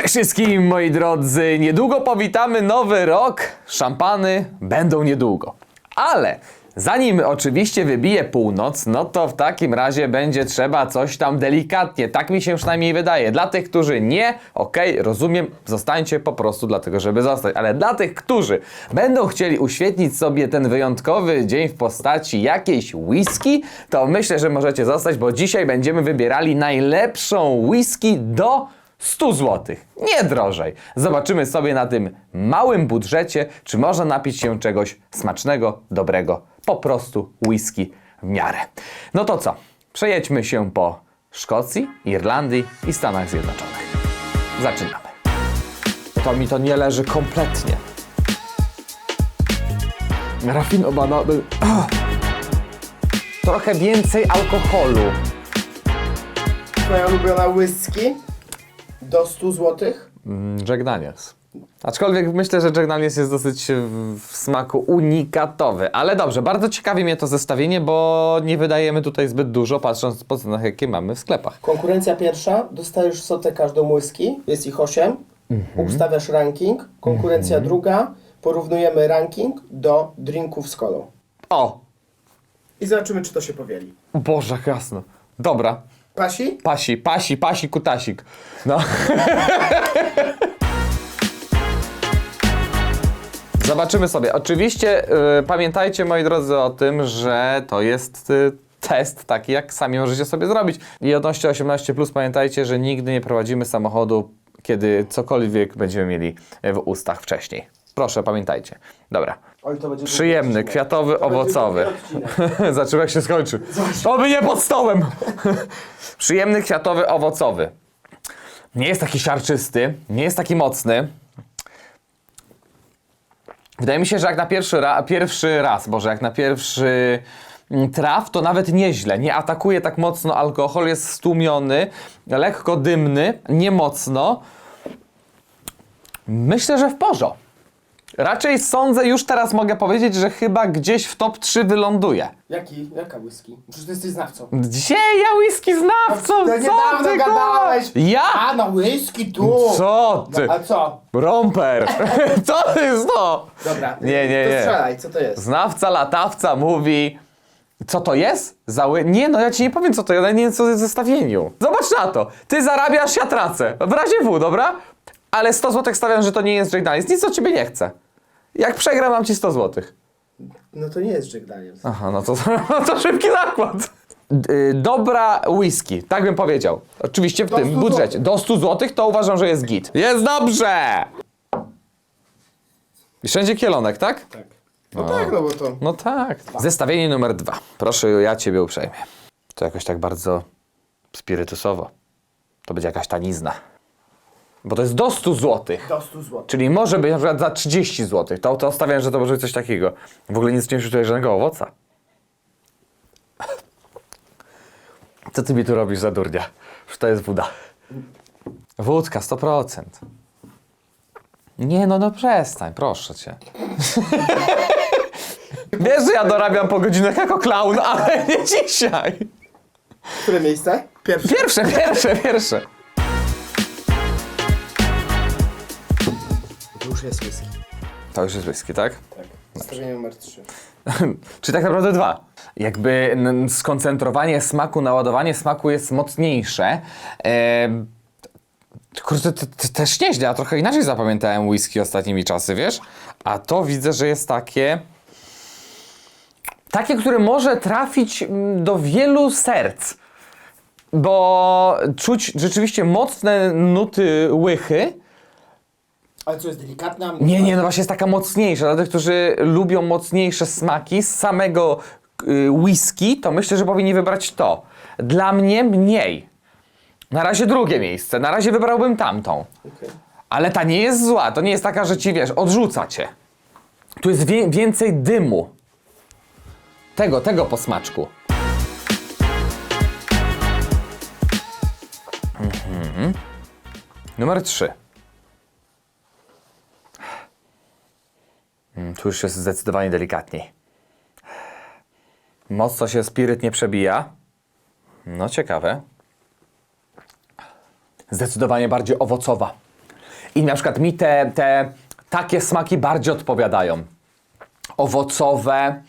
Cześć wszystkim moi drodzy, niedługo powitamy nowy rok, szampany będą niedługo. Ale zanim oczywiście wybije północ, no to w takim razie będzie trzeba coś tam delikatnie, tak mi się przynajmniej wydaje. Dla tych, którzy nie, okej, rozumiem, zostańcie po prostu dlatego, żeby zostać. Ale dla tych, którzy będą chcieli uświetnić sobie ten wyjątkowy dzień w postaci jakiejś whisky, to myślę, że możecie zostać, bo dzisiaj będziemy wybierali najlepszą whisky do 100 zł, nie drożej. Zobaczymy sobie na tym małym budżecie, czy można napić się czegoś smacznego, dobrego, po prostu whisky w miarę. No to co? Przejedźmy się po Szkocji, Irlandii i Stanach Zjednoczonych. Zaczynamy. To mi to nie leży kompletnie. Rafinowany. Trochę więcej alkoholu. Twoja ulubiona whisky do 100 zł. Jack Daniels. Aczkolwiek myślę, że Jack Daniels jest dosyć w, w smaku unikatowy. Ale dobrze, bardzo ciekawi mnie to zestawienie, bo nie wydajemy tutaj zbyt dużo, patrząc po cenach, jakie mamy w sklepach. Konkurencja pierwsza, dostajesz sotę każdą whisky, jest ich 8. Ustawiasz ranking. Konkurencja druga, porównujemy ranking do drinków z kolą. O! I zobaczymy, czy to się powieli. Boże, jasno. Dobra. Pasi? Pasi, pasi, pasi, kutasik. No. Zobaczymy sobie. Oczywiście y, pamiętajcie, moi drodzy, o tym, że to jest y, test taki, jak sami możecie sobie zrobić. I odnośnie 18, pamiętajcie, że nigdy nie prowadzimy samochodu, kiedy cokolwiek będziemy mieli w ustach wcześniej. Proszę, pamiętajcie. Dobra. Oj, to będzie Przyjemny, długi kwiatowy, To będzie owocowy. długi odcinek. Zobaczymy, jak się skończy. Oby nie pod stołem. Przyjemny, kwiatowy, owocowy. Nie jest taki siarczysty, nie jest taki mocny. Wydaje mi się, że jak na pierwszy, ra- pierwszy raz, może jak na pierwszy mm, traf, to nawet nieźle. Nie atakuje tak mocno alkohol, jest stłumiony, lekko dymny, nie mocno. Myślę, że w porządku. Raczej sądzę, już teraz mogę powiedzieć, że chyba gdzieś w top 3 wyląduje. Jaki? Jaka whisky? Przecież ty jesteś znawcą. Gdzie ja whisky znawcą? Co niedawno ty gadałeś. Ja? A, no whisky tu! Co ty? A co? Romper! Co to jest to? Dobra. Nie, nie, to nie. strzelaj, co to jest? Znawca latawca mówi... Co to jest? Zały... Nie, no ja ci nie powiem co to jest, ja nie wiem co jest w zestawieniu. Zobacz na to. Ty zarabiasz, ja tracę. W razie W, dobra? Ale 100 zł stawiam, że to nie jest Jack Daniels. Nic od ciebie nie chcę. Jak przegram, mam ci 100 zł. No to nie jest Jack Daniels. Aha, no to, no to szybki zakład. D- y, dobra whisky, tak bym powiedział. Oczywiście w Do tym 100 budżecie. Do 100 zł to uważam, że jest git. Jest dobrze! I wszędzie kielonek, tak? Tak. No tak, no bo to... No tak. Zestawienie numer dwa. Proszę, ja ciebie uprzejmie. To jakoś tak bardzo spirytusowo. To będzie jakaś tanizna. Bo to jest do 100 zł. Do 100 zł. Czyli może być na przykład za 30 zł. To, to stawiam, że to może być coś takiego. W ogóle nie zniesiesz tutaj żadnego owoca. Co ty mi tu robisz za durnia? Że to jest woda. Wódka, 100%. Nie, no no przestań, proszę cię. Wiesz, że ja dorabiam po godzinach jako klaun, ale nie dzisiaj. Które miejsce? Pierwsze. Pierwsze, pierwsze, pierwsze. Już jest whisky. To już jest whisky, tak? Tak. Zestawienie numer 3. Czy tak naprawdę dwa. Jakby n- skoncentrowanie smaku, naładowanie smaku jest mocniejsze. Kurde, to, to też nieźle, ja trochę inaczej zapamiętałem whisky ostatnimi czasy, wiesz? A to widzę, że jest takie... Takie, które może trafić mm, do wielu serc. Bo czuć rzeczywiście mocne nuty łychy, Ale co jest delikatna? nie, nie, no właśnie jest taka mocniejsza. Dla tych, którzy lubią mocniejsze smaki z samego y, whisky, to myślę, że powinni wybrać to. Dla mnie mniej. Na razie drugie miejsce. Na razie wybrałbym tamtą. Okej. Ale ta nie jest zła. To nie jest taka, że ci wiesz, odrzuca cię. Tu jest wie, więcej dymu. Tego, tego posmaczku. Mhm. Numer 3. Tu już jest zdecydowanie delikatniej. Mocno się spiryt nie przebija. No ciekawe. Zdecydowanie bardziej owocowa. I na przykład mi te, te takie smaki bardziej odpowiadają. Owocowe,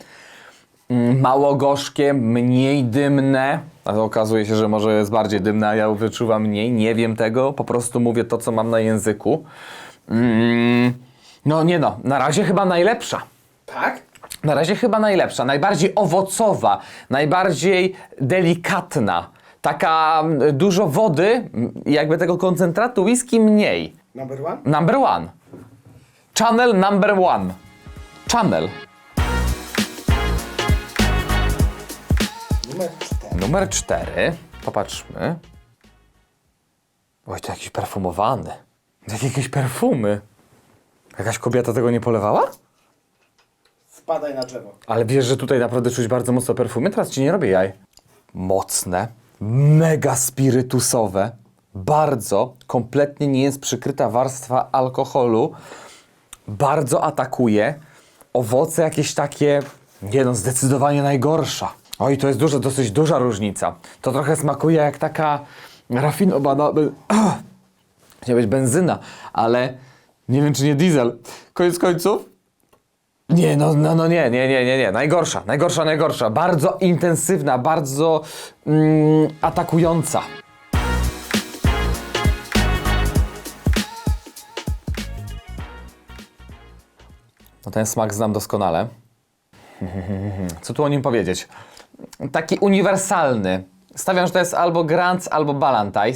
mm, mało gorzkie, mniej dymne. A to okazuje się, że może jest bardziej dymne, a ja wyczuwam mniej. Nie wiem tego, po prostu mówię to, co mam na języku. Mm, no nie no, na razie chyba najlepsza. Tak? Na razie chyba najlepsza, najbardziej owocowa, najbardziej delikatna. Taka mm, dużo wody, mm, jakby tego koncentratu whisky mniej. Number one? Number one. Channel number one. Channel. Numer cztery. Numer cztery. Popatrzmy. Oj, to jakiś perfumowany. Jak jakieś perfumy. Jakaś kobieta tego nie polewała? Wpadaj na drzewo. Ale wiesz, że tutaj naprawdę czuć bardzo mocno perfumy? Teraz ci nie robię jaj. Mocne, mega spirytusowe, bardzo, kompletnie nie jest przykryta warstwa alkoholu, bardzo atakuje. Owoce jakieś takie, nie no, zdecydowanie najgorsza. Oj, to jest duża, dosyć duża różnica. To trochę smakuje jak taka rafinowana, chciała być benzyna, ale nie wiem czy nie diesel. Koniec końców, nie, no, no, no nie, nie, nie, nie, nie. Najgorsza, najgorsza, najgorsza. Bardzo intensywna, bardzo mm, atakująca. No ten smak znam doskonale. Co tu o nim powiedzieć? Taki uniwersalny. Stawiam, że to jest albo Grants, albo Ballantyne,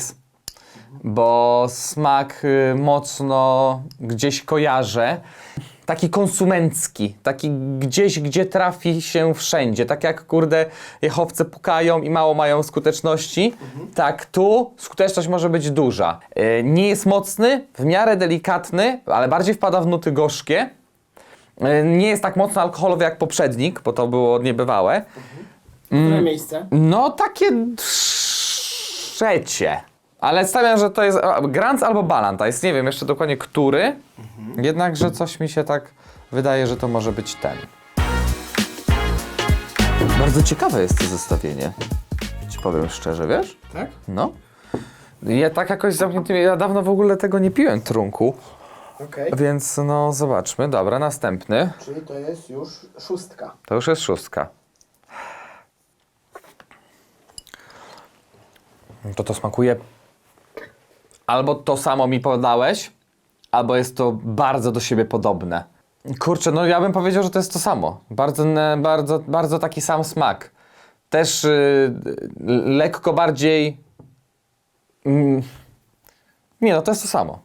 bo smak y, mocno gdzieś kojarzę. Taki konsumencki, taki gdzieś, gdzie trafi się wszędzie. Tak jak, kurde, jechowce pukają i mało mają skuteczności, tak tu skuteczność może być duża. Y, Nie jest mocny, w miarę delikatny, ale bardziej wpada w nuty gorzkie. Y, Nie jest tak mocno alkoholowy jak poprzednik, bo to było niebywałe. Które miejsce? No, takie trzecie. Ale stawiam, że to jest a, Grants albo Ballantyne. Nie wiem jeszcze dokładnie który. Jednakże coś mi się tak wydaje, że to może być ten. Bardzo ciekawe jest to zestawienie. Ci powiem szczerze, wiesz? Tak? No. Ja tak jakoś zamknięty. Ja dawno w ogóle tego nie piłem trunku. Okej. Więc no zobaczmy. Dobra, następny. Czyli to jest już szóstka. To już jest szóstka. To to smakuje albo to samo mi podałeś, albo jest to bardzo do siebie podobne. Kurczę, no ja bym powiedział, że to jest to samo. Bardzo, bardzo, bardzo taki sam smak. Też y, lekko bardziej... Mm, nie, no to jest to samo.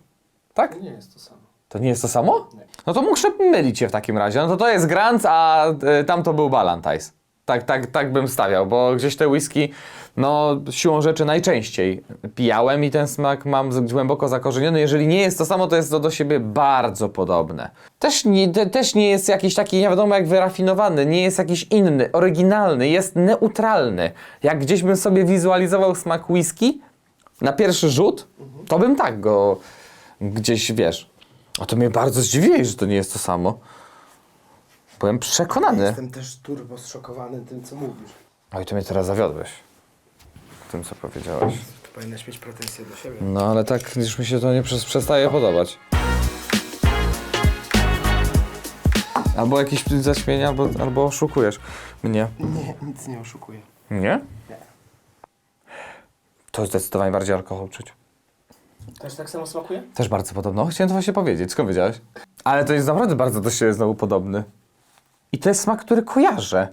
Tak? Nie jest to samo. To nie jest to samo? No to muszę mylić się w takim razie. No to to jest Grant, a y, tam to był Ballantyne. Tak, tak, tak bym stawiał, bo gdzieś te whisky, no siłą rzeczy najczęściej pijałem i ten smak mam głęboko zakorzeniony. Jeżeli nie jest to samo, to jest to do siebie bardzo podobne. Też nie, te, też nie jest jakiś taki, nie wiadomo jak wyrafinowany, nie jest jakiś inny, oryginalny, jest neutralny. Jak gdzieś bym sobie wizualizował smak whisky na pierwszy rzut, to bym tak go gdzieś, wiesz, a to mnie bardzo zdziwiłeś, że to nie jest to samo. Byłem przekonany. Jestem też turbo zszokowany tym, co mówisz. Oj, to mnie teraz zawiodłeś. Tym, co powiedziałeś. Tu powinieneś mieć pretensje do siebie. No, ale tak już mi się to nie przes- przestaje podobać. Albo jakieś zaśmienia, albo, albo oszukujesz mnie. Nie, nic nie oszukuję. Nie? Nie. To zdecydowanie bardziej alkohol czuć. Też tak samo smakuje? Też bardzo podobno. Chciałem to właśnie powiedzieć. Skąd wiedziałeś? Ale to jest naprawdę bardzo do siebie znowu podobny. I to jest smak, który kojarzę.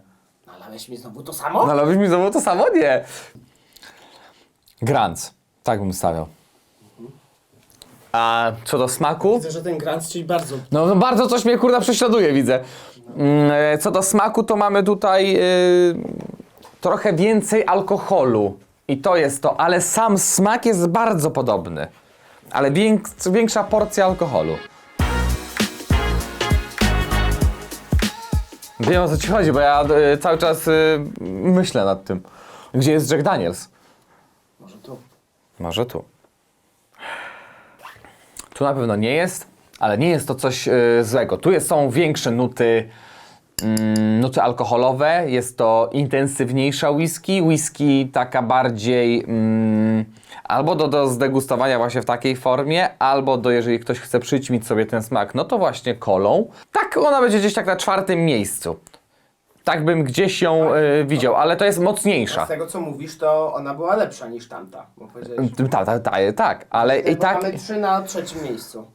Nalałeś mi znowu to samo? No ale byś mi znowu to samo? Nie. Grants. Tak bym stawiał. A co do smaku? Widzę, że ten Grant ci bardzo... No, no bardzo coś mnie kurna prześladuje, widzę. Mm, e, Co do smaku, to mamy tutaj y, trochę więcej alkoholu. I to jest to, ale sam smak jest bardzo podobny. Ale więk- większa porcja alkoholu. Wiem o co ci chodzi, bo ja y, cały czas y, myślę nad tym. Gdzie jest Jack Daniels? Może tu. Może tu. Tu na pewno nie jest, ale nie jest to coś y, złego. Tu jest, są większe nuty, nuty alkoholowe, jest to intensywniejsza whisky, whisky taka bardziej mm, Albo do, do zdegustowania właśnie w takiej formie, albo do, jeżeli ktoś chce przyćmić sobie ten smak, no to właśnie kolą. Tak, ona będzie gdzieś tak na czwartym miejscu. Tak bym gdzieś ją y, widział, ale to jest mocniejsza. Z tego co mówisz, to ona była lepsza niż tamta. Bo powiedziałeś, Tak, tak, tak, tak, ale i bo tak. mamy trzy na trzecim miejscu.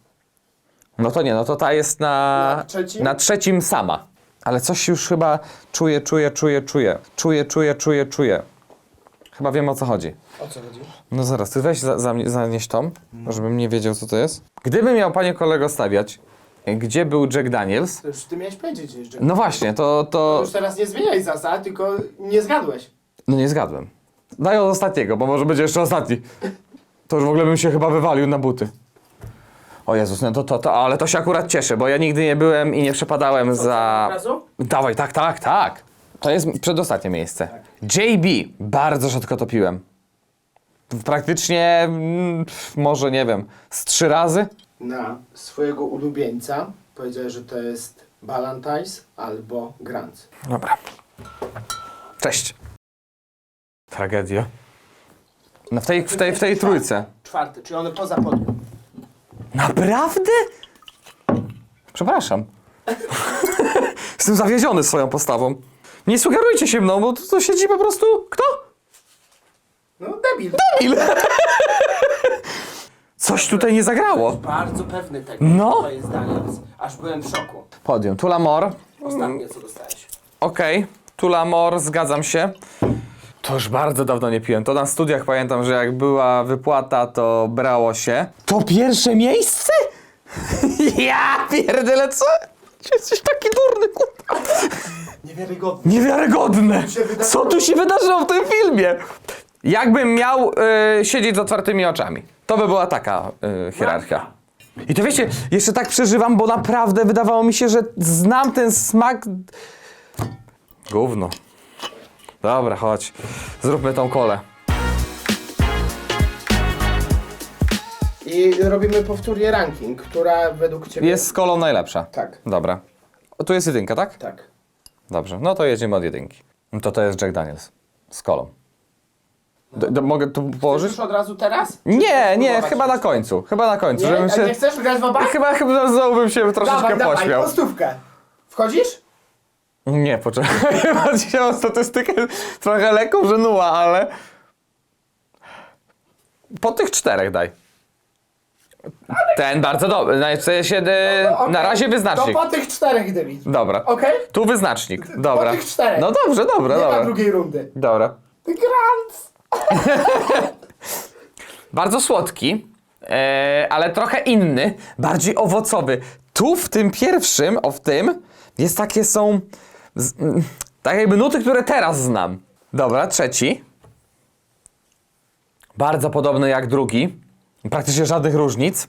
No to nie, no to ta jest na, Na trzecim? na trzecim sama. Ale coś już chyba czuję, czuję, czuję, czuję. Czuję, czuję, czuję, czuję. Chyba wiem o co chodzi. O co chodzi? No zaraz, ty weź za, za, zanieś tą, żebym nie wiedział co to jest. Gdyby miał panie kolego stawiać, gdzie był Jack Daniels, To już ty miałeś powiedzieć jeszcze. no właśnie, to, to, Już teraz nie zmieniaj zasad, tylko nie zgadłeś. no nie zgadłem. Daj od ostatniego, bo może będzie jeszcze ostatni. To już w ogóle bym się chyba wywalił na buty. O Jezus, no to, to, to, ale to się akurat cieszę, bo ja nigdy nie byłem i nie przepadałem za... Od razu? Dawaj, tak, tak, tak. To jest przedostatnie miejsce. JB. Bardzo rzadko to piłem. Praktycznie, mm, może nie wiem, z trzy razy? Na swojego ulubieńca powiedziałeś, że to jest Ballantyne's albo Grant. Dobra. Cześć. Tragedia. No w tej, w tej, w tej trójce. Czwarty, czyli one poza podium. Naprawdę? Przepraszam. Jestem zawiedziony swoją postawą. Nie sugerujcie się mną, bo to, to siedzi po prostu... Kto? No debil. Coś tutaj nie zagrało. Bardzo pewny tego, No. Daniels. Aż byłem w szoku. Podium. Tulamor. Ostatnie co dostałeś. Okej. Tulamor, zgadzam się. To już bardzo dawno nie piłem. To na studiach pamiętam, że jak była wypłata, to brało się. To pierwsze miejsce? ja pierdolę, co? Jesteś taki durny, kurwa. Niewiarygodny. Niewiarygodne! wydarzyło? Co tu się wydarzyło w tym filmie? Jakbym miał y, siedzieć z otwartymi oczami. To by była taka y, hierarchia. I to wiecie, jeszcze tak przeżywam, bo naprawdę wydawało mi się, że znam ten smak. Gówno. Dobra, chodź. Zróbmy tą kolę. I robimy powtórnie ranking, która według ciebie... Jest z kolą najlepsza. Tak, Dobra. O, tu jest jedynka, tak? tak. Dobrze, no to jedziemy od jedynki. To to jest Jack Daniels. Z kolą. D- d- mogę tu położyć? Chcesz od razu teraz? Nie, nie, spróbować chyba na jeszcze? końcu. Chyba na końcu, Nie, żebym A nie się... chcesz grać w oba? Chyba, chyba znowu bym się troszeczkę Dawaj, dawaj, pośmiał. po stówkę. Wchodzisz? Nie, poczekaj. Chyba dzisiaj mam statystykę trochę lekką żenuła, ale... Po tych czterech daj. Ten bardzo dobry. Na, w sensie, e, No, okej. na razie wyznacznik. To po tych czterech dymi. Dobra. Okej? Tu wyznacznik. Dobra. tych czterech. No dobrze, dobra, Nie ma dobra. drugiej rundy. Dobra. Grant! Bardzo słodki, e, ale trochę inny, bardziej owocowy. Tu w tym pierwszym, o w tym, jest takie są. Z, tak jakby nuty, które teraz znam. Dobra, trzeci. Bardzo podobny jak drugi. Praktycznie żadnych różnic.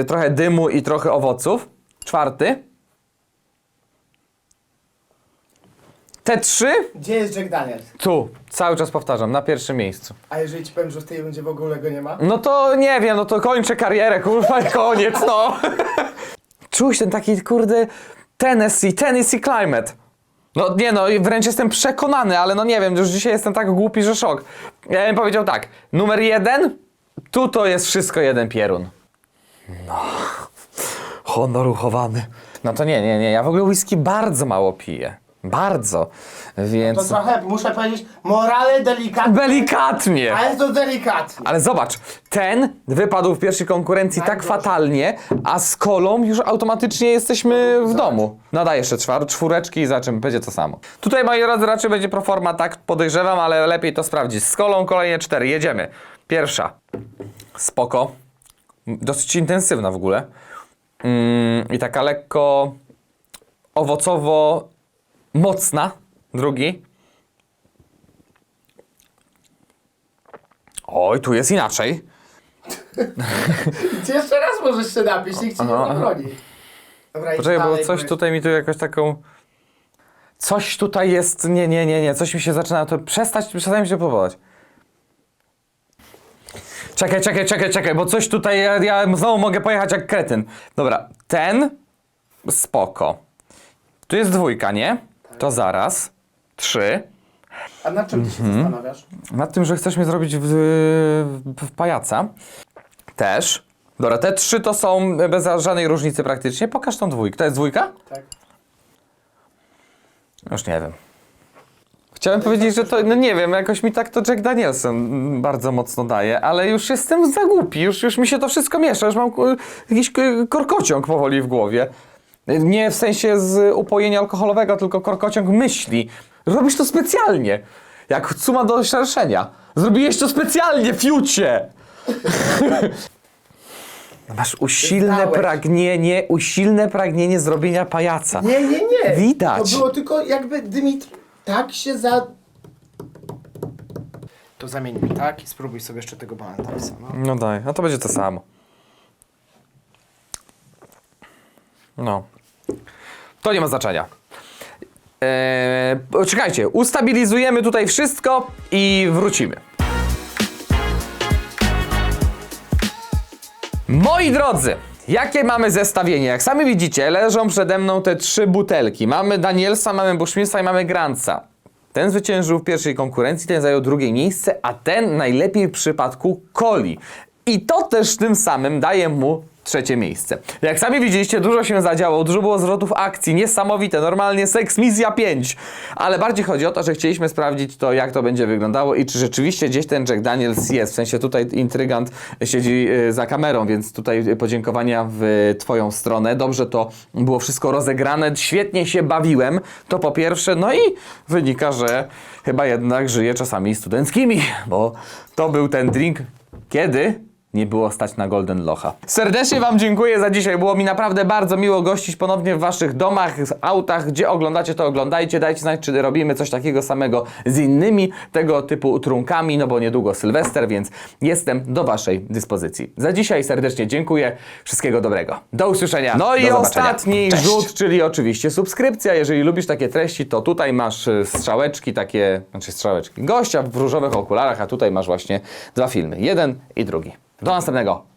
Y, trochę dymu i trochę owoców. Czwarty. Te trzy, Gdzie jest Jack Daniels? tu, cały czas powtarzam, na pierwszym miejscu. A jeżeli ci powiem, że w tej rundzie w ogóle go nie ma? No to nie wiem, no to kończę karierę, kurwa, i koniec, no. Czuć ten taki, kurde, Tennessee, Tennessee climate. No nie no, wręcz jestem przekonany, ale no nie wiem, już dzisiaj jestem tak głupi, że szok. Ja bym powiedział tak, numer jeden, tu to jest wszystko jeden pierun. No, honor uchowany. No to nie, nie, nie, ja w ogóle whisky bardzo mało piję. Bardzo, To więc... trochę, muszę powiedzieć, morale delikatne. Delikatnie. Ale to delikatnie. Ale zobacz, ten wypadł w pierwszej konkurencji tak fatalnie, a z kolą już automatycznie jesteśmy w domu. Daj jeszcze czwar, czwóreczki i zobaczymy, będzie to samo. Tutaj moi drodzy raczej będzie proforma, tak podejrzewam, ale lepiej to sprawdzić. Z kolą kolejne cztery, jedziemy. Pierwsza, spoko, dosyć intensywna w ogóle. Mm, I taka lekko owocowo mocna. Drugi. Oj, tu jest inaczej. Ty jeszcze raz możesz się napić, nikt ci nie Aha, zabroni. Dobra, idź Poczekaj, bo dalej, coś tutaj mi tu jakoś taką... Coś tutaj jest... Nie, nie, nie, nie. Coś mi się zaczyna... To przestać, przestań mi się podobać. Czekaj, czekaj, czekaj, czekaj, bo coś tutaj... Ja, ja znowu mogę pojechać jak kretyn. Dobra, ten... Spoko. Tu jest dwójka, nie? To zaraz. Trzy. A nad czym ty się Mhm. zastanawiasz? Nad tym, że chcesz mnie zrobić w, w pajaca. Też. Dobra, te trzy to są bez żadnej różnicy praktycznie. Pokaż tą dwójkę. To jest dwójka? Tak. Już nie wiem. Chciałem powiedzieć, że to, no nie wiem, jakoś mi tak to Jack Danielson bardzo mocno daje, ale już jestem za głupi, już, już mi się to wszystko miesza, już mam jakiś korkociąg powoli w głowie. Nie w sensie z upojenia alkoholowego, tylko korkociąg myśli. Robisz to specjalnie, jak suma do szerszenia. Zrobiłeś to specjalnie, fiucie! Masz usilne Znałeś. pragnienie, usilne pragnienie zrobienia pajaca. Nie, nie, nie. Widać. To było tylko jakby Dymitr tak się za... To zamień mi tak i spróbuj sobie jeszcze tego Balantajsa. No. No daj, no to będzie to samo. No. To nie ma znaczenia. Eee, czekajcie, ustabilizujemy tutaj wszystko i wrócimy. Moi drodzy, jakie mamy zestawienie? Jak sami widzicie, leżą przede mną te trzy butelki. Mamy Danielsa, mamy Bushmilsa i mamy Grantsa. Ten zwyciężył w pierwszej konkurencji, ten zajął drugie miejsce, a ten najlepiej w przypadku Coli. I to też tym samym daje mu trzecie miejsce. Jak sami widzieliście, dużo się zadziało, dużo było zwrotów akcji, niesamowite, normalnie seks misja 5. Ale bardziej chodzi o to, że chcieliśmy sprawdzić to, jak to będzie wyglądało i czy rzeczywiście gdzieś ten Jack Daniels jest. W sensie tutaj intrygant siedzi y, za kamerą, więc tutaj podziękowania w twoją stronę. Dobrze to było wszystko rozegrane, świetnie się bawiłem, to po pierwsze. No i wynika, że chyba jednak żyję czasami studenckimi, bo to był ten drink, kiedy nie było stać na Golden Locha. Serdecznie Wam dziękuję za dzisiaj. Było mi naprawdę bardzo miło gościć ponownie w Waszych domach, autach, gdzie oglądacie, to oglądajcie. Dajcie znać, czy robimy coś takiego samego z innymi tego typu trunkami, no bo niedługo Sylwester, więc jestem do Waszej dyspozycji. Za dzisiaj serdecznie dziękuję. Wszystkiego dobrego. Do usłyszenia. No i ostatni Cześć. rzut, czyli oczywiście subskrypcja. Jeżeli lubisz takie treści, to tutaj masz y, strzałeczki takie, znaczy strzałeczki, gościa w różowych okularach, a tutaj masz właśnie dwa filmy. Jeden i drugi. Do następnego.